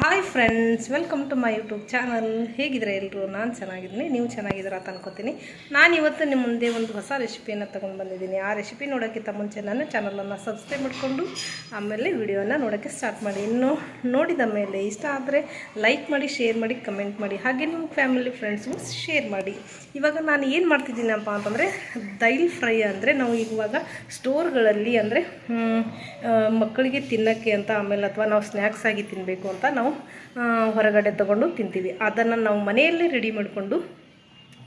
Hi friends, welcome to my YouTube channel. ಹೇಗಿದ್ರೆ ಎಲ್ಲರೂ ನಾನು ಚೆನ್ನಾಗಿದ್ದೀನಿ, ನೀವು ಚೆನ್ನಾಗಿದ್ದೀರಾ ಅಂತ ಅನ್ಕೋತೀನಿ. ನಾನು ಇವತ್ತು ನಿಮ್ಮ ಮುಂದೆ ಒಂದು ಹೊಸ ರೆಸಿಪಿಯನ್ನು ತೊಗೊಂಡು ಬಂದಿದ್ದೀನಿ. ಆ ರೆಸಿಪಿ ನೋಡೋಕ್ಕಿಂತ ಮುಂಚೆ ನನ್ನ ಚಾನಲನ್ನು ಸಬ್ಸ್ಕ್ರೈಬ್ ಮಾಡಿಕೊಂಡು, ಆಮೇಲೆ ವಿಡಿಯೋನ ನೋಡೋಕ್ಕೆ ಸ್ಟಾರ್ಟ್ ಮಾಡಿ. ಇನ್ನು ನೋಡಿದ ಮೇಲೆ ಇಷ್ಟ ಆದರೆ ಲೈಕ್ ಮಾಡಿ, ಶೇರ್ ಮಾಡಿ, ಕಮೆಂಟ್ ಮಾಡಿ, ಹಾಗೆ ನಿಮ್ಮ ಫ್ಯಾಮಿಲಿ ಫ್ರೆಂಡ್ಸ್ಗೂ ಶೇರ್ ಮಾಡಿ. ಇವಾಗ ನಾನು ಏನು ಮಾಡ್ತಿದ್ದೀನಪ್ಪ ಅಂತಂದರೆ, ದೈಲ್ ಫ್ರೈ ಅಂದರೆ ನಾವು ಇವಾಗ ಸ್ಟೋರ್ಗಳಲ್ಲಿ ಅಂದರೆ ಮಕ್ಕಳಿಗೆ ತಿನ್ನೋಕ್ಕೆ ಅಂತ ಆಮೇಲೆ ಅಥವಾ ನಾವು ಸ್ನ್ಯಾಕ್ಸ್ ಆಗಿ ತಿನ್ನಬೇಕು ಅಂತ ನಾವು ಆ, ಹೊರಗಡೆ ತಗೊಂಡು ತಿಂತೀವಿ. ಅದನ್ನು ನಾವು ಮನೆಯಲ್ಲೇ ರೆಡಿ ಮಾಡಿಕೊಂಡು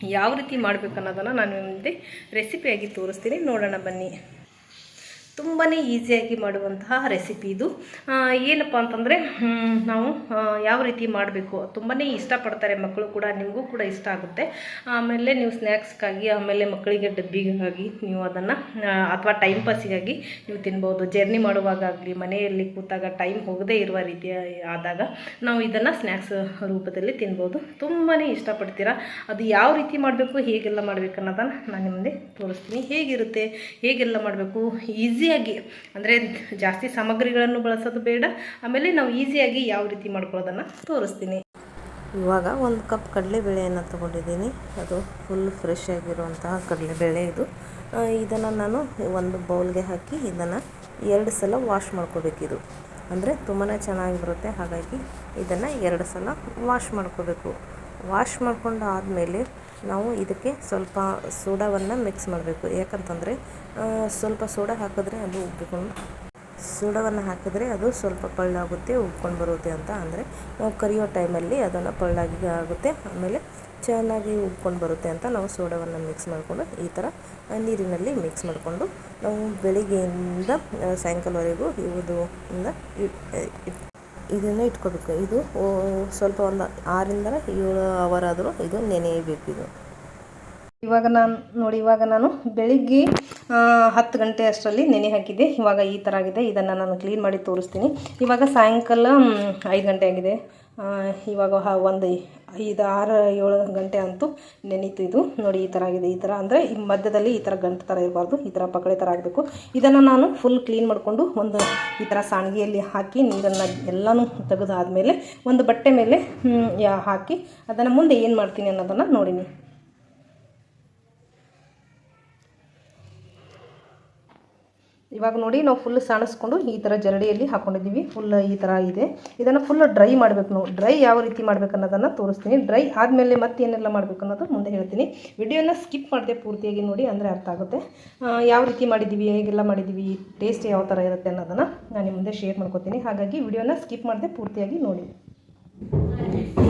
ಯಾವ ರೀತಿ ಮಾಡಬೇಕು ಅನ್ನೋದನ್ನು ನಾನು ನಿಮಗೆ ರೆಸಿಪಿಯಾಗಿ ತೋರಿಸ್ತೀನಿ. ನೋಡೋಣ ಬನ್ನಿ. ತುಂಬಾ ಈಸಿಯಾಗಿ ಮಾಡುವಂತಹ ರೆಸಿಪಿ ಇದು. ಏನಪ್ಪ ಅಂತಂದರೆ ನಾವು ಯಾವ ರೀತಿ ಮಾಡಬೇಕು ತುಂಬಾ ಇಷ್ಟಪಡ್ತಾರೆ ಮಕ್ಕಳು ಕೂಡ, ನಿಮಗೂ ಕೂಡ ಇಷ್ಟ ಆಗುತ್ತೆ. ಆಮೇಲೆ ನೀವು ಸ್ನ್ಯಾಕ್ಸ್ಗಾಗಿ ಆಮೇಲೆ ಮಕ್ಕಳಿಗೆ ಡಬ್ಬಿಗಾಗಿ ನೀವು ಅದನ್ನು ಅಥವಾ ಟೈಮ್ ಪಾಸಿಗಾಗಿ ನೀವು ತಿನ್ಬೋದು. ಜರ್ನಿ ಮಾಡುವಾಗ ಆಗಲಿ ಮನೆಯಲ್ಲಿ ಕೂತಾಗ ಟೈಮ್ ಹೋಗದೇ ಇರುವ ರೀತಿಯ ಆದಾಗ ನಾವು ಇದನ್ನು ಸ್ನ್ಯಾಕ್ಸ್ ರೂಪದಲ್ಲಿ ತಿನ್ಬೋದು. ತುಂಬಾ ಇಷ್ಟಪಡ್ತೀರಾ? ಅದು ಯಾವ ರೀತಿ ಮಾಡಬೇಕು, ಹೇಗೆಲ್ಲ ಮಾಡಬೇಕು ಅನ್ನೋದನ್ನು ನಾನು ನಿಮ್ಮದೇ ತೋರಿಸ್ತೀನಿ. ಹೇಗಿರುತ್ತೆ, ಹೇಗೆಲ್ಲ ಮಾಡಬೇಕು ಈಸಿಯಾಗಿ ಅಂದರೆ ಜಾಸ್ತಿ ಸಾಮಗ್ರಿಗಳನ್ನು ಬಳಸೋದು ಬೇಡ. ಆಮೇಲೆ ನಾವು ಈಸಿಯಾಗಿ ಯಾವ ರೀತಿ ಮಾಡ್ಕೊಳ್ಳೋದನ್ನು ತೋರಿಸ್ತೀನಿ. ಇವಾಗ ಒಂದು ಕಪ್ ಕಡಲೆಬೇಳೆಯನ್ನು ತೊಗೊಂಡಿದ್ದೀನಿ. ಅದು ಫುಲ್ ಫ್ರೆಶ್ ಆಗಿರುವಂತಹ ಕಡಲೆಬೇಳೆ ಇದು. ಇದನ್ನು ನಾನು ಒಂದು ಬೌಲ್ಗೆ ಹಾಕಿ ಇದನ್ನು ಎರಡು ಸಲ ವಾಶ್ ಮಾಡ್ಕೋಬೇಕಿದು ಅಂದರೆ ತುಂಬಾ ಚೆನ್ನಾಗಿ ಬರುತ್ತೆ ಹಾಗಾಗಿ ಇದನ್ನು ಎರಡು ಸಲ ವಾಶ್ ಮಾಡ್ಕೋಬೇಕು. ವಾಶ್ ಮಾಡಿಕೊಂಡು ಆದಮೇಲೆ ನಾವು ಇದಕ್ಕೆ ಸ್ವಲ್ಪ ಸೋಡಾವನ್ನು ಮಿಕ್ಸ್ ಮಾಡಬೇಕು. ಯಾಕಂತಂದರೆ ಸ್ವಲ್ಪ ಸೋಡಾ ಹಾಕಿದ್ರೆ ಅದು ಉಬ್ಬಿಕೊಂಡು, ಸೋಡಾವನ್ನು ಹಾಕಿದ್ರೆ ಅದು ಸ್ವಲ್ಪ ಪಳ್ಳಾಗುತ್ತೆ ಉಬ್ಕೊಂಡು ಬರುತ್ತೆ ಅಂತ. ಅಂದರೆ, ನಾವು ಕರಿಯೋ ಟೈಮಲ್ಲಿ ಅದನ್ನು ಪಳ್ಳಾಗಿ ಆಗುತ್ತೆ, ಆಮೇಲೆ ಚೆನ್ನಾಗಿ ಉಬ್ಕೊಂಡು ಬರುತ್ತೆ ಅಂತ ನಾವು ಸೋಡಾವನ್ನು ಮಿಕ್ಸ್ ಮಾಡಿಕೊಂಡು ಈ ಥರ ನೀರಿನಲ್ಲಿ ಮಿಕ್ಸ್ ಮಾಡಿಕೊಂಡು ನಾವು ಬೆಳಿಗ್ಗೆಯಿಂದ ಸಾಯಂಕಾಲವರೆಗೂ ಇವುದು ಇದನ್ನು ಇಟ್ಕೋಬೇಕು. ಇದು ಸ್ವಲ್ಪ ಒಂದು ಆರರಿಂದ ಏಳು ಅವರ್ ಆದರೂ ಇದು ನೆನೆಯಬೇಕು ಇದು. ಇವಾಗ ನಾನು, ನೋಡಿ, ಇವಾಗ ನಾನು ಬೆಳಿಗ್ಗೆ ಹತ್ತು ಗಂಟೆ ಅಷ್ಟರಲ್ಲಿ ನೆನೆ ಹಾಕಿದ್ದೆ. ಇವಾಗ ಈ ಥರ ಆಗಿದೆ. ಇದನ್ನು ನಾನು ಕ್ಲೀನ್ ಮಾಡಿ ತೋರಿಸ್ತೀನಿ. ಇವಾಗ ಸಾಯಂಕಾಲ ಐದು ಗಂಟೆ ಆಗಿದೆ. ಇವಾಗ ಒಂದು ಐದು, ಆರು, ಏಳು ಗಂಟೆ ಅಂತೂ ನೆನೀತು ಇದು. ನೋಡಿ, ಈ ಥರ ಆಗಿದೆ, ಈ ಥರ ಅಂದರೆ ಈ ಮಧ್ಯದಲ್ಲಿ ಈ ಥರ ಗಂಟು ಥರ ಇರಬಾರ್ದು. ಈ ಥರ ಪಕಳೆ ಥರ ಆಗಬೇಕು. ಇದನ್ನು ನಾನು ಫುಲ್ ಕ್ಲೀನ್ ಮಾಡಿಕೊಂಡು ಒಂದು ಈ ಥರ ಸಾಣಿಗೆಯಲ್ಲಿ ಹಾಕಿ ನೀರನ್ನು ಎಲ್ಲನೂ ತೆಗೆದಾದ್ಮೇಲೆ ಒಂದು ಬಟ್ಟೆ ಮೇಲೆ ಹಾಕಿ ಅದನ್ನು ಮುಂದೆ ಏನು ಮಾಡ್ತೀನಿ ಅನ್ನೋದನ್ನು ನೋಡಿನಿ. ಇವಾಗ ನೋಡಿ ನಾವು ಫುಲ್ ಸಾಣಿಸ್ಕೊಂಡು ಈ ಥರ ಜರಡಿಯಲ್ಲಿ ಹಾಕೊಂಡಿದ್ದೀವಿ. ಫುಲ್ ಈ ಥರ ಇದೆ. ಇದನ್ನು ಫುಲ್ ಡ್ರೈ ಮಾಡಬೇಕು ನಾವು. ಡ್ರೈ ಯಾವ ರೀತಿ ಮಾಡಬೇಕು ಅನ್ನೋದನ್ನು ತೋರಿಸ್ತೀನಿ. ಡ್ರೈ ಆದಮೇಲೆ ಮತ್ತೆ ಏನೆಲ್ಲ ಮಾಡಬೇಕು ಅನ್ನೋದು ಮುಂದೆ ಹೇಳ್ತೀನಿ. ವಿಡಿಯೋನ ಸ್ಕಿಪ್ ಮಾಡಿದೆ ಪೂರ್ತಿಯಾಗಿ ನೋಡಿ ಅಂದರೆ ಅರ್ಥ ಆಗುತ್ತೆ. ಯಾವ ರೀತಿ ಮಾಡಿದ್ದೀವಿ, ಹೇಗೆಲ್ಲ ಮಾಡಿದ್ದೀವಿ ಟೇಸ್ಟ್ ಯಾವ ಥರ ಇರುತ್ತೆ ಅನ್ನೋದನ್ನು ನಾನು ನಿಮ್ಮ ಮುಂದೆ ಶೇರ್ ಮಾಡ್ಕೋತೀನಿ. ಹಾಗಾಗಿ ವಿಡಿಯೋನ ಸ್ಕಿಪ್ ಮಾಡಿದೆ ಪೂರ್ತಿಯಾಗಿ ನೋಡಿ.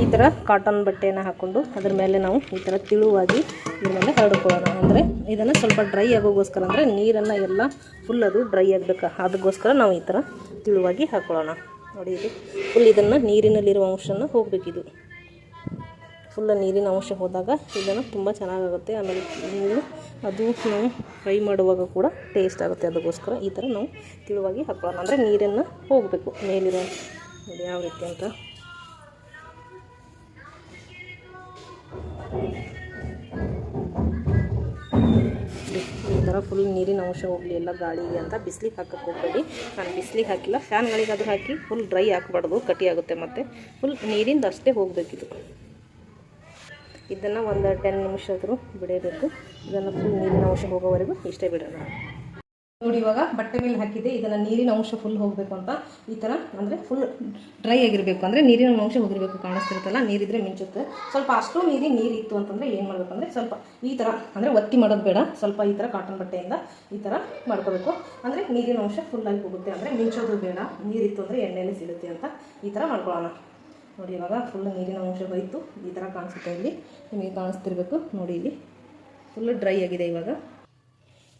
ಈ ಥರ ಕಾಟನ್ ಬಟ್ಟೆಯನ್ನು ಹಾಕ್ಕೊಂಡು ಅದ್ರ ಮೇಲೆ ನಾವು ಈ ಥರ ತಿಳುವಾಗಿ ಇದ್ರ ಮೇಲೆ ಹರಡ್ಕೊಳ್ಳೋಣ. ಅಂದರೆ ಇದನ್ನು ಸ್ವಲ್ಪ ಡ್ರೈ ಆಗೋಗೋಸ್ಕರ ಅಂದರೆ ನೀರನ್ನು ಎಲ್ಲ ಫುಲ್ ಅದು ಡ್ರೈ ಆಗಬೇಕು. ಅದಕ್ಕೋಸ್ಕರ ನಾವು ಈ ಥರ ತಿಳುವಾಗಿ ಹಾಕ್ಕೊಳ್ಳೋಣ. ನೋಡಿ ಇದು ಫುಲ್ ಇದನ್ನು ನೀರಿನಲ್ಲಿರುವ ಅಂಶನ ಹೋಗಬೇಕಿದು ಫುಲ್ಲ ನೀರಿನ ಅಂಶ ಹೋದಾಗ ಇದನ್ನು ತುಂಬ ಚೆನ್ನಾಗಾಗುತ್ತೆ. ಆಮೇಲೆ ನೀರು ಅದು ನಾವು ಫ್ರೈ ಮಾಡುವಾಗ ಕೂಡ ಟೇಸ್ಟ್ ಆಗುತ್ತೆ. ಅದಕ್ಕೋಸ್ಕರ ಈ ಥರ ನಾವು ತಿಳುವಾಗಿ ಹಾಕ್ಕೊಳ್ಳೋಣ. ಅಂದರೆ ನೀರನ್ನು ಹೋಗಬೇಕು ಮೇಲಿರೋ ಯಾವ ರೀತಿ ಅಂತ. ಫುಲ್ ನೀರಿನ ಅಂಶ ಹೋಗಲಿ, ಎಲ್ಲ ಗಾಳಿಗೆ ಅಂತ ಬಿಸಿಲಿಗೆ ಹಾಕಕ್ಕೆ ಹೋಗಬೇಡಿ. ನಾನು ಬಿಸಿಲಿಗೆ ಹಾಕಿಲ್ಲ ಫ್ಯಾನ್ಗಳಿಗಾದ್ರೂ ಹಾಕಿ ಫುಲ್ ಡ್ರೈ ಹಾಕ್ಬಾರ್ದು ಕಟಿ ಆಗುತ್ತೆ ಮತ್ತು. ಫುಲ್ ನೀರಿಂದ ಅಷ್ಟೇ ಹೋಗಬೇಕಿದು ಇದನ್ನು ಒಂದು ಟೆನ್ ನಿಮಿಷ ಆದರೂ ಬಿಡಬೇಕು. ಇದನ್ನು ಫುಲ್ ನೀರಿನ ಅಂಶ ಹೋಗೋವರೆಗೂ ಇಷ್ಟೇ ಬಿಡೋಣ. ನೋಡಿ ಇವಾಗ ಬಟ್ಟೆ ಮೇಲೆ ಹಾಕಿದ್ದೆ ಇದನ್ನು ನೀರಿನ ಅಂಶ ಫುಲ್ ಹೋಗಬೇಕು ಅಂತ ಈ ಥರ ಅಂದರೆ ಫುಲ್ ಡ್ರೈ ಆಗಿರಬೇಕು ಅಂದರೆ ನೀರಿನ ಅಂಶ ಹೋಗಿರಬೇಕು ಕಾಣಿಸ್ತಿರುತ್ತಲ್ಲ, ನೀರಿದ್ರೆ ಮಿಂಚುತ್ತೆ. ಸ್ವಲ್ಪ ಅಷ್ಟು ನೀರಿ ನೀರು ಇತ್ತು ಅಂತಂದರೆ ಏನು ಮಾಡಬೇಕು ಅಂದರೆ ಸ್ವಲ್ಪ ಈ ಥರ ಅಂದರೆ ಒತ್ತಿ ಮಾಡೋದು ಬೇಡ. ಸ್ವಲ್ಪ ಈ ಥರ ಕಾಟನ್ ಬಟ್ಟೆಯಿಂದ ಈ ಥರ ಮಾಡ್ಕೋಬೇಕು. ಅಂದರೆ ನೀರಿನ ಅಂಶ ಫುಲ್ ಆಗಿ ಹೋಗುತ್ತೆ ಅಂದರೆ ಮಿಂಚೋದು ಬೇಡ. ನೀರಿತ್ತು ಅಂದರೆ ಎಣ್ಣೆನೇ ಸಿಗುತ್ತೆ ಅಂತ ಈ ಥರ ಮಾಡ್ಕೊಳ್ಳೋಣ. ನೋಡಿ ಇವಾಗ ಫುಲ್ ನೀರಿನ ಅಂಶ ಹೋಯಿತು. ಈ ಥರ ಕಾಣಿಸುತ್ತೆ ಇಲ್ಲಿ. ನಿಮಗೆ ಕಾಣಿಸ್ತಿರ್ಬೇಕು. ನೋಡಿ ಇಲ್ಲಿ. ಫುಲ್ ಡ್ರೈ ಆಗಿದೆ ಇವಾಗ.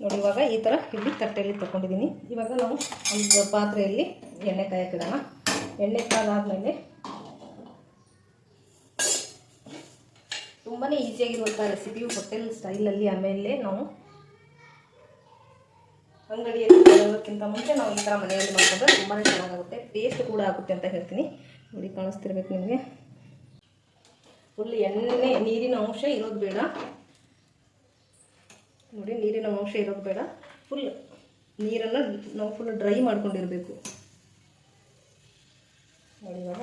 ನೋಡಿ, ಇವಾಗ ಈ ಥರ ಇಲ್ಲಿ ತಟ್ಟೆಯಲ್ಲಿ ತಗೊಂಡಿದ್ದೀನಿ. ಇವಾಗ ನಾವು ಒಂದು ಪಾತ್ರೆಯಲ್ಲಿ ಎಣ್ಣೆ ಕಾಯಕ್ಕಿಡೋಣ ಎಣ್ಣೆ ಕಾದಾದಮೇಲೆ ತುಂಬಾ ಈಸಿಯಾಗಿರುವಂಥ ರೆಸಿಪಿ ಹೋಟೆಲ್ ಸ್ಟೈಲಲ್ಲಿ ಆಮೇಲೆ ನಾವು ಅಂಗಡಿಯಲ್ಲಿ ಮಾಡೋದಕ್ಕಿಂತ ಮುಂಚೆ ನಾವು ಈ ಥರ ಮನೆಯಲ್ಲಿ ಮಾಡ್ಕೊಂಡ್ರೆ ತುಂಬಾ ಚೆನ್ನಾಗಾಗುತ್ತೆ. ಟೇಸ್ಟ್ ಕೂಡ ಆಗುತ್ತೆ ಅಂತ ಹೇಳ್ತೀನಿ. ನೋಡಿ, ಕಾಣಿಸ್ತಿರ್ಬೇಕು ನಿಮಗೆ. ಫುಲ್ ಎಣ್ಣೆ, ನೀರಿನ ಅಂಶ ಇರೋದು ಬೇಡ. ನೋಡಿ, ನೀರಿನ ಅಂಶ ಇರೋದು ಬೇಡ. ಫುಲ್ ನೀರನ್ನು ನಾವು ಫುಲ್ ಡ್ರೈ ಮಾಡ್ಕೊಂಡಿರಬೇಕು. ನೋಡಿ ಇವಾಗ.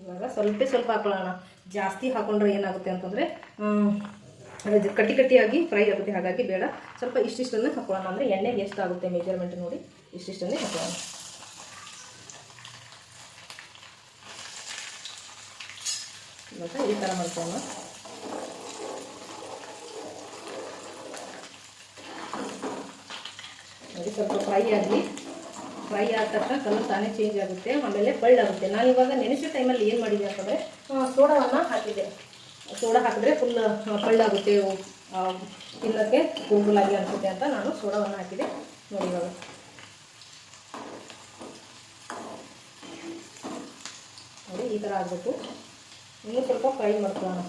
ಇವಾಗ ಸ್ವಲ್ಪ ಸ್ವಲ್ಪ ಹಾಕೊಳ್ಳೋಣ. ಜಾಸ್ತಿ ಹಾಕೊಂಡ್ರೆ ಏನಾಗುತ್ತೆ ಅಂತಂದರೆ ಅದು ಕಟ್ಟಿ ಕಟ್ಟಿಯಾಗಿ ಫ್ರೈ ಆಗುತ್ತೆ. ಹಾಗಾಗಿ ಬೇಡ. ಸ್ವಲ್ಪ ಇಷ್ಟಿಷ್ಟನ್ನು ಹಾಕೊಳ್ಳೋಣ. ಅಂದರೆ ಎಣ್ಣೆಗೆ ಎಷ್ಟಾಗುತ್ತೆ ಮೆಜರ್ಮೆಂಟ್ ನೋಡಿ. ಇಷ್ಟಿಷ್ಟನ್ನೇ ಹಾಕೊಳ್ಳೋಣ. ಇವಾಗ ಈ ಥರ ಮಾಡ್ಕೊಳ್ಳೋಣ. ನೋಡಿ ಸ್ವಲ್ಪ ಫ್ರೈ ಆಗಲಿ ಫ್ರೈ ಆದ ತಕ್ಷಣ ಕಲರ್ ತಾನೇ ಚೇಂಜ್ ಆಗುತ್ತೆ, ಆಮೇಲೆ ಬಳ್ಳಾಗುತ್ತೆ ನಾನು ಇವಾಗ ನೆನೆಸೋ ಟೈಮಲ್ಲಿ ಏನು ಮಾಡಿದೆ ಅಂತಂದರೆ ಸೋಡಾವನ್ನು ಹಾಕಿದೆ. ಸೋಡಾ ಹಾಕಿದ್ರೆ ಫುಲ್ ಬಳ್ಳಾಗುತ್ತೆ ತಿನ್ನೋಕ್ಕೆ ಕೂಗುಲಾಗಿ ಅನಿಸುತ್ತೆ ಅಂತ ನಾನು ಸೋಡಾವನ್ನು ಹಾಕಿದೆ ನೋಡಿ ಇವಾಗ. ನೋಡಿ ಈ ಥರ ಆಗಬೇಕು. ಇನ್ನೂ ಸ್ವಲ್ಪ ಫ್ರೈ ಮಾಡ್ಕೊಳ್ಳೋಣ.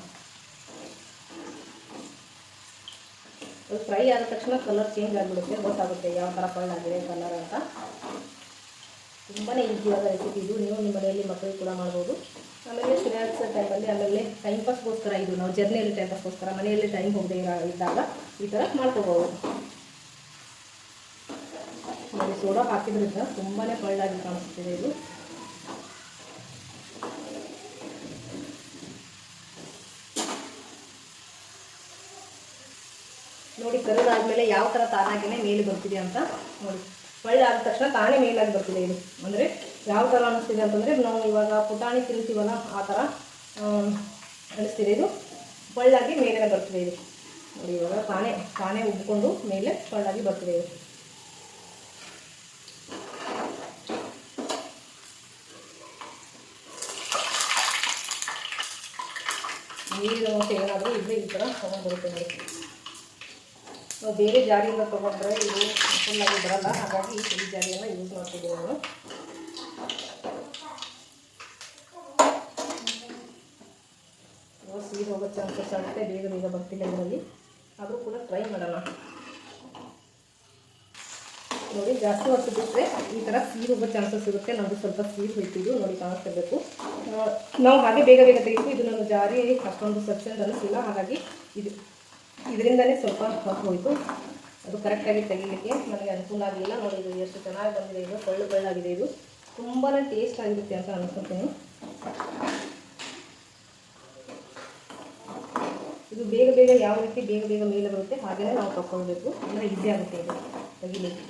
ಫ್ರೈ ಆದ ತಕ್ಷಣ ಕಲರ್ ಚೇಂಜ್ ಆಗಿಬಿಡುತ್ತೆ, ಗೊತ್ತಾಗುತ್ತೆ ಯಾವ ಥರ ಆಗಿದೆ ಕಲರ್ ಅಂತ. ತುಂಬಾ ಈಸಿಯಾದ ರೆಸಿಪಿ ಇದು. ನೀವು ನಿಮ್ಮ ಮನೆಯಲ್ಲಿ ಮಕ್ಕಳಿಗೆ ಕೂಡ ಮಾಡ್ಬೋದು. ಆಮೇಲೆ ಸ್ನ್ಯಾಕ್ಸ್ ಟೈಮಲ್ಲಿ ಆಮೇಲೆ ಟೈಮ್ ಪಾಸ್ಗೋಸ್ಕರ ಇದು, ನಾವು ಜರ್ನಿಯಲ್ಲಿ ಟೈಮ್ ಪಾಸ್ಗೋಸ್ಕರ ಮನೆಯಲ್ಲಿ ಟೈಮ್ ಹೋಗದೆ ಇದ್ದಾಗ ಈ ಥರ ಮಾಡ್ಕೋಬೋದು. ಸೋಡಾ ಹಾಕಿದ್ರಿಂದ ತುಂಬಾ ಪಳ್ಳಾಗಿ ಕಾಣಿಸ್ತಿದೆ ಇದು. ನೋಡಿ ಕರೆದಾದ್ಮೇಲೆ ಯಾವ ಥರ ತಾನಾಗಿನೇ ಮೇಲೆ ಬರ್ತಿದೆ ಅಂತ ನೋಡಿ. ಒಳ್ಳೆ ಆದ ತಕ್ಷಣ ತಾನೇ ಮೇಲಾಗಿ ಬರ್ತಿದೆ ಇದು. ಅಂದರೆ ಯಾವ ಥರ ಅನಿಸ್ತಿದೆ ಅಂತಂದರೆ ನಾವು ಇವಾಗ ಪುಟಾಣಿ ತಿಂತೀವಲ್ಲ ಆ ಥರ ಅನಿಸ್ತಿದೆ ಇದು. ಒಳ್ಳಾಗಿ ಮೇಲೇ ಬರ್ತಿದೆ ಇದು. ನೋಡಿ, ಇವಾಗ ತಾನೇ ತಾನೇ ಉಬ್ಕೊಂಡು ಮೇಲೆ ಒಳ್ಳಾಗಿ ಬರ್ತಿದೆ ಇದು. ನೀರಿನ ಏನಾದರೂ ಇದ್ರೆ ಈ ಥರ ತೊಗೊಂಡ್ಬರುತ್ತೆ ನೋಡಿ. ನಾವು ಬೇರೆ ಜಾರಿಯಿಂದ ತೊಗೊಂಡ್ರೆ ಇದು ಫುಲ್ಲಾಗಿ ಬರಲ್ಲ. ಹಾಗಾಗಿ ಈ ಜಾರಿಯನ್ನು ಯೂಸ್ ಮಾಡ್ತಿದ್ದೀವಿ ನಾವು ಸೀರ್ ಹೋಗೋ ಚಾನ್ಸಸ್ ಆಗುತ್ತೆ. ಬೇಗ ಬೇಗ ಬರ್ತಿಲ್ಲ ಇದರಲ್ಲಿ ಆದರೂ ಕೂಡ ಟ್ರೈ ಮಾಡೋಣ. ನೋಡಿ, ಜಾಸ್ತಿ ಹೊತ್ತು ಬಿಟ್ಟರೆ ಈ ಥರ ಸೀರು ಹೋಗೋ ಚಾನ್ಸಸ್ ಇರುತ್ತೆ. ನಮ್ಮದು ಸ್ವಲ್ಪ ಸೀರು ಹೋಯ್ತಿದ್ದು. ನೋಡಿ, ಕಾಣಿಸ್ತಿರ್ಬೇಕು. ನಾವು ಹಾಗೆ ಬೇಗ ಬೇಗ ತೆಗೆದು ಇದು ನಾನು ಜಾರಿ. ಅಷ್ಟೊಂದು ಸಬ್ಸೆನ್ಸ್ ಅನಿಸಿಲ್ಲ ಹಾಗಾಗಿ ಇದು ಇದರಿಂದನೇ ಸ್ವಲ್ಪ ಹೋಯಿತು. ಅದು ಕರೆಕ್ಟಾಗಿ ತೆಗಿಲಿಕ್ಕೆ ನನಗೆ ಅನುಕೂಲ ಆಗಲಿಲ್ಲ. ನೋಡಿ, ಇದು ಎಷ್ಟು ಚೆನ್ನಾಗಿ ಬಂದಿದೆ. ಇದು ಕೊಳ್ಳು ಕೊಳ್ಳಾಗಿದೆ ಇದು. ತುಂಬಾ ಟೇಸ್ಟ್ ಆಗಿರುತ್ತೆ ಅಂತ ಅನ್ಕೊತೀನಿ ಇದು ಬೇಗ ಬೇಗ ಯಾವ ರೀತಿ ಬೇಗ ಬೇಗ ಮೇಲೆ ಬರುತ್ತೆ ಹಾಗೆಯೇ ನಾವು ತಗೊಳ್ಬೇಕು ಅಂದರೆ ಈಸಿ ಆಗುತ್ತೆ ಇದು ತೆಗಿಲಿಕ್ಕೆ.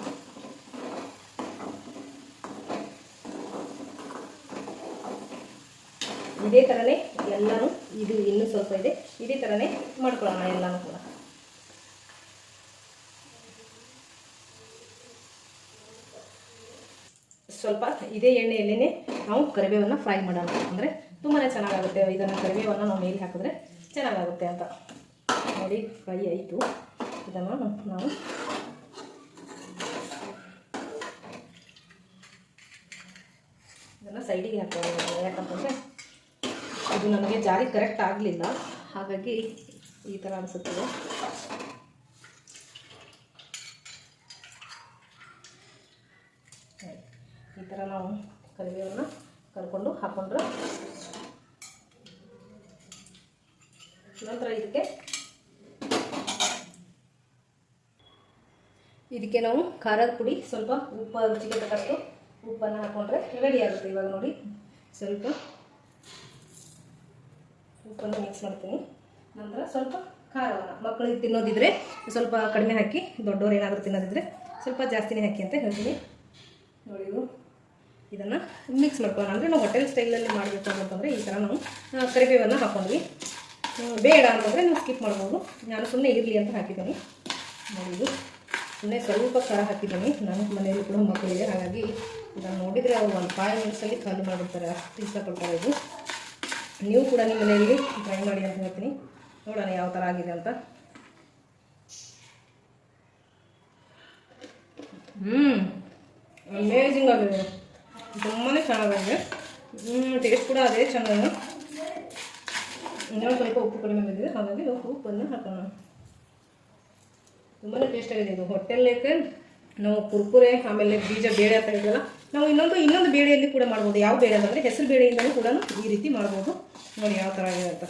ಇದೇ ಥರನೇ ಎಲ್ಲನೂ ಇದು ಇನ್ನೂ ಸ್ವಲ್ಪ ಇದೆ. ಇದೇ ಥರನೇ ಮಾಡ್ಕೊಳ್ಳೋಣ ಎಲ್ಲನೂ ಕೂಡ. ಸ್ವಲ್ಪ ಇದೇ ಎಣ್ಣೆಯಲ್ಲೇ ನಾವು ಕರಿಬೇವನ್ನು ಫ್ರೈ ಮಾಡೋಣ. ಅಂದರೆ ತುಂಬಾ ಚೆನ್ನಾಗಾಗುತ್ತೆ. ಇದನ್ನು ಕರಿಬೇವನ್ನು ನಾವು ಮೇಲೆ ಹಾಕಿದ್ರೆ ಚೆನ್ನಾಗಾಗುತ್ತೆ ಅಂತ. ನೋಡಿ ಫ್ರೈ ಆಯಿತು. ಇದನ್ನು ನಾವು ಇದನ್ನು ಸೈಡಿಗೆ ಹಾಕೋಣ. ಯಾಕಂತಂದರೆ ಇದು ನನಗೆ ಜಾರಿ ಕರೆಕ್ಟ್ ಆಗಲಿಲ್ಲ. ಹಾಗಾಗಿ ಈ ಥರ ಅನಿಸುತ್ತದೆ. ಈ ಥರ ನಾವು ಕರಿಬೇವನ್ನು ಕರ್ಕೊಂಡು ಹಾಕೊಂಡ್ರೆ ನಂತರ ಇದಕ್ಕೆ ಇದಕ್ಕೆ ನಾವು ಖಾರದ ಪುಡಿ, ಸ್ವಲ್ಪ ಉಪ್ಪು, ರುಚಿಗೆ ತಕ್ಕಷ್ಟು ಉಪ್ಪನ್ನು ಹಾಕೊಂಡ್ರೆ ರೆಡಿ ಆಗುತ್ತೆ ಇವಾಗ ನೋಡಿ. ಸ್ವಲ್ಪ ಉಪ್ಪನ್ನು ಮಿಕ್ಸ್ ಮಾಡ್ತೀನಿ. ನಂತರ ಸ್ವಲ್ಪ ಖಾರವನ್ನು. ಮಕ್ಕಳಿಗೆ ತಿನ್ನೋದಿದ್ರೆ ಸ್ವಲ್ಪ ಕಡಿಮೆ ಹಾಕಿ, ದೊಡ್ಡವ್ರು ಏನಾದರೂ ತಿನ್ನೋದಿದ್ರೆ ಸ್ವಲ್ಪ ಜಾಸ್ತಿನೇ ಹಾಕಿ ಅಂತ ಹೇಳ್ತೀನಿ. ನೋಡಿ ಇದು ಇದನ್ನು ಮಿಕ್ಸ್ ಮಾಡ್ಕೊಳ್ಳೋಣ. ಅಂದರೆ ನಾವು ಹೋಟೆಲ್ ಸ್ಟೈಲಲ್ಲಿ ಮಾಡಬೇಕು ಅಂತಂದರೆ ಈ ಥರ ನಾವು ಕರಿಬೇವನ್ನು ಹಾಕೊಂಡ್ವಿ. ಬೇಡ ಅಂತಂದರೆ ನೀವು ಸ್ಕಿಪ್ ಮಾಡ್ಬೋದು. ನಾನು ಸುಮ್ಮನೆ ಇರಲಿ ಅಂತ ಹಾಕಿದ್ದೀನಿ. ನೋಡಿ ಸುಮ್ಮನೆ ಸ್ವಲ್ಪ ಖಾರ ಹಾಕಿದ್ದೀನಿ. ನನ್ನ ಮನೆಯಲ್ಲಿ ಕೂಡ ಮಕ್ಕಳಿದೆ ಹಾಗಾಗಿ ಇದನ್ನು ನೋಡಿದರೆ ಅವರು ಒಂದು ಫೈವ್ ಮಿನಿಟ್ಸಲ್ಲಿ ಖಾಲಿ ಮಾಡಿರ್ತಾರೆ. ಅಷ್ಟು ಇಷ್ಟಪಡ್ತಾರೆ ಇದು ನೀವು ಕೂಡ ನಿಮ್ಮ ಮನೆಯಲ್ಲಿ ಟ್ರೈ ಮಾಡಿ ಅಂತ ಹೇಳ್ತೀನಿ. ನೋಡೋಣ ಯಾವ ಥರ ಆಗಿದೆ ಅಂತ. ಹ್ಞೂ ಅಮೇಜಿಂಗ್ ಆಗಿದೆ. ತುಂಬಾ ಚೆನ್ನಾಗಿದೆ. ಹ್ಞೂ ಟೇಸ್ಟ್ ಕೂಡ ಅದೇ ಚೆನ್ನಾಗಿದೆ. ಇನ್ನೊಂದು ಸ್ವಲ್ಪ ಉಪ್ಪು ಕಡಿಮೆ ಬಂದಿದೆ. ಹಾಗಾಗಿ ಉಪ್ಪನ್ನು ಹಾಕೋಣ. ತುಂಬಾ ಟೇಸ್ಟ್ ಆಗಿದೆ ಇದು. ಹೊಟ್ಟೆಲ್ಲಕ್ಕೆ ನಾವು ಕುರ್ಕುರೆ, ಆಮೇಲೆ ಬೀಜ ಬೇಳೆ ಅಂತ ಹೇಳಿದ್ರಲ್ಲ ನಾವು ಇನ್ನೊಂದು ಇನ್ನೊಂದು ಬೇಳೆಯಲ್ಲಿ ಕೂಡ ಮಾಡ್ಬೋದು. ಯಾವ ಬೇಳೆ ಅಂತಂದರೆ ಹೆಸರು ಬೇಳೆಯಿಂದಲೂ ಕೂಡ ಈ ರೀತಿ ಮಾಡ್ಬೋದು. ನೋಡಿ ಯಾವ ಥರ ಆಗಿದೆ ಅಂತ.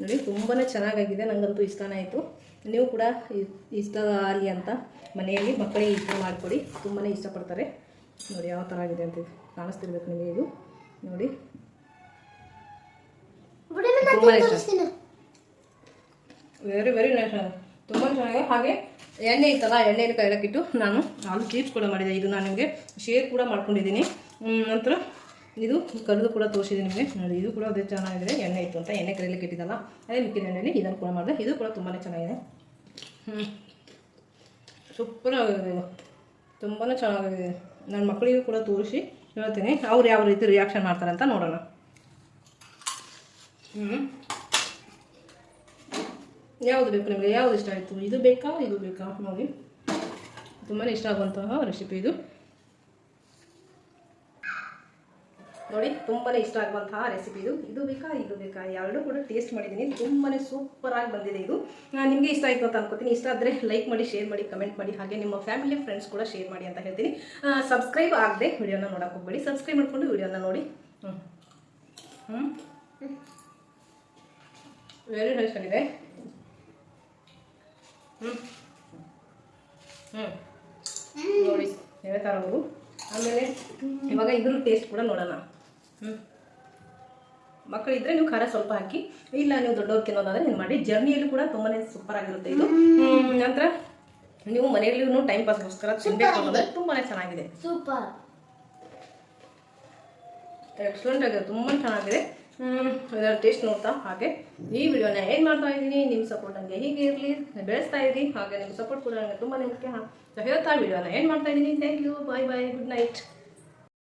ನೋಡಿ ತುಂಬಾ ಚೆನ್ನಾಗಾಗಿದೆ. ನನಗಂತೂ ಇಷ್ಟನೇ ಆಯಿತು. ನೀವು ಕೂಡ ಇಷ್ಟ ಆಗಲಿ ಅಂತ ಮನೆಯಲ್ಲಿ ಮಕ್ಕಳಿಗೆ ಇಷ್ಟ ಮಾಡಿಕೊಡಿ. ತುಂಬಾ ಇಷ್ಟಪಡ್ತಾರೆ. ನೋಡಿ ಯಾವ ಥರ ಆಗಿದೆ ಅಂತ ಕಾಣಿಸ್ತಿರ್ಬೇಕು ನಿಮಗೆ ಇದು. ನೋಡಿ. ತುಂಬ ಇಷ್ಟ ವೆರಿ ವೆರಿ ನೈಸ್ ತುಂಬ ಚೆನ್ನಾಗಿದೆ. ಹಾಗೆ ಎಣ್ಣೆ ಇತ್ತಲ್ಲ ಎಣ್ಣೆಯನ್ನು ಕೈಲಕ್ಕಿಟ್ಟು ನಾನು ಆಲೂ ಚೀಪ್ಸ್ ಕೂಡ ಮಾಡಿದೆ. ಇದು ನಾನು ನಿಮಗೆ ಶೇರ್ ಕೂಡ ಮಾಡ್ಕೊಂಡಿದ್ದೀನಿ. ನಂತರ ಇದು ಕರೆದು ಕೂಡ ತೋರಿಸಿದೆ ನಿಮಗೆ. ನೋಡಿ, ಇದು ಕೂಡ ಅದೇ ಚೆನ್ನಾಗಿದೆ. ಎಣ್ಣೆ ಇತ್ತು ಅಂತ, ಎಣ್ಣೆ ಕರೆಯಲ್ಲಿ ಕೆಟ್ಟಿದ್ದಲ್ಲ. ಅದೇ ಮಿಕ್ಕಿದ ಎಣ್ಣೆಯಲ್ಲಿ ಇದನ್ನು ಕೂಡ ಮಾಡಿದೆ. ಇದು ಕೂಡ ತುಂಬಾ ಚೆನ್ನಾಗಿದೆ. ಹ್ಞೂ ಸೂಪರ್ ಆಗಿದೆ. ತುಂಬಾ ಚೆನ್ನಾಗಿದೆ. ನನ್ನ ಮಕ್ಕಳಿಗೂ ಕೂಡ ತೋರಿಸಿ ಹೇಳ್ತೀನಿ. ಅವ್ರು ಯಾವ ರೀತಿ ರಿಯಾಕ್ಷನ್ ಮಾಡ್ತಾರೆ ಅಂತ ನೋಡೋಣ. ಹ್ಞೂ ಯಾವುದು ಬೇಕು ನಿಮಗೆ? ಯಾವುದು ಇಷ್ಟ ಆಯಿತು? ಇದು ಬೇಕಾ? ಇದು ಬೇಕಾ? ನೋಡಿ. ತುಂಬಾ ಇಷ್ಟ ಆಗುವಂತಹ ರೆಸಿಪಿ ಇದು. ನೋಡಿ ತುಂಬಾ ಇಷ್ಟ ಆಗುವಂತಹ ರೆಸಿಪಿ ಇದು. ಇದು ಬೇಕಾ ಇದು ಬೇಕಾ? ಎರಡೂ ಕೂಡ ಟೇಸ್ಟ್ ಮಾಡಿದ್ದೀನಿ. ತುಂಬಾ ಸೂಪರಾಗಿ ಬಂದಿದೆ ಇದು. ನಿಮಗೆ ಇಷ್ಟ ಆಯಿತು ಅಂತ ಅನ್ಕೋತೀನಿ. ಇಷ್ಟ ಆದರೆ ಲೈಕ್ ಮಾಡಿ ಶೇರ್ ಮಾಡಿ ಕಮೆಂಟ್ ಮಾಡಿ. ಹಾಗೆ ನಿಮ್ಮ ಫ್ಯಾಮಿಲಿ ಫ್ರೆಂಡ್ಸ್ ಕೂಡ ಶೇರ್ ಮಾಡಿ ಅಂತ ಹೇಳ್ತೀನಿ. ಸಬ್ಸ್ಕ್ರೈಬ್ ಆಗದೆ ವಿಡಿಯೋನ ನೋಡೋಕೆ ಹೋಗ್ಬೇಡಿ. ಸಬ್ಸ್ಕ್ರೈಬ್ ಮಾಡಿಕೊಂಡು ವಿಡಿಯೋನ ನೋಡಿ. ಹ್ಞೂ ಹ್ಞೂ ವೆರಿ ನೈಸ್ ಆಗಿದೆ. ಹ್ಞೂ ಹ್ಞೂ ನೋಡಿ ಹೇಳ್ತಾರ ಅವರು ಆಮೇಲೆ ಇವಾಗ ಇದ್ರ ಟೇಸ್ಟ್ ಕೂಡ ನೋಡೋಣ. ಹ್ಞೂ ಮಕ್ಕಳಿದ್ರೆ ನೀವು ಖಾರ ಸ್ವಲ್ಪ ಹಾಕಿ ಇಲ್ಲ ನೀವು ದೊಡ್ಡವ್ರು ತಿನ್ನೋದಾದ್ರೆ ಏನು ಮಾಡಿ ಜರ್ನಿಯಲ್ಲೂ ಕೂಡ ತುಂಬಾನೇ ಸೂಪರ್ ಆಗಿರುತ್ತೆ ಇದು. ಹ್ಮ್, ನಂತರ ನೀವು ಮನೆಯಲ್ಲೂ ಟೈಮ್ ಪಾಸ್ಗೋಸ್ಕರ ತಿನ್ಬೇಕು ಅನ್ನೋದ್ರೆ ತುಂಬಾ ಚೆನ್ನಾಗಿದೆ. ಸೂಪರ್ ಎಕ್ಸಲೆಂಟ್ ಆಗಿದೆ ತುಂಬ ಚೆನ್ನಾಗಿದೆ. ಹ್ಮ್, ಇದರ ಟೇಸ್ಟ್ ನೋಡ್ತಾ ಹಾಗೆ ಈ ವಿಡಿಯೋನ ಏನು ಮಾಡ್ತಾ ಇದ್ದೀನಿ ನಿಮ್ಮ ಸಪೋರ್ಟ್ ನಂಗೆ ಹೀಗೆ ಇರಲಿ ಬೆಳೆಸ್ತಾ ಇರಿ ಹಾಗೆ ನಿಮ್ಮ ಸಪೋರ್ಟ್ ಕೂಡ ನಂಗೆ ತುಂಬಾ ಮುಖ್ಯ. ಹೇಳ್ತಾ ವಿಡಿಯೋನ ಏನ್ ಮಾಡ್ತಾ ಇದ್ದೀನಿ thank you bye bye good night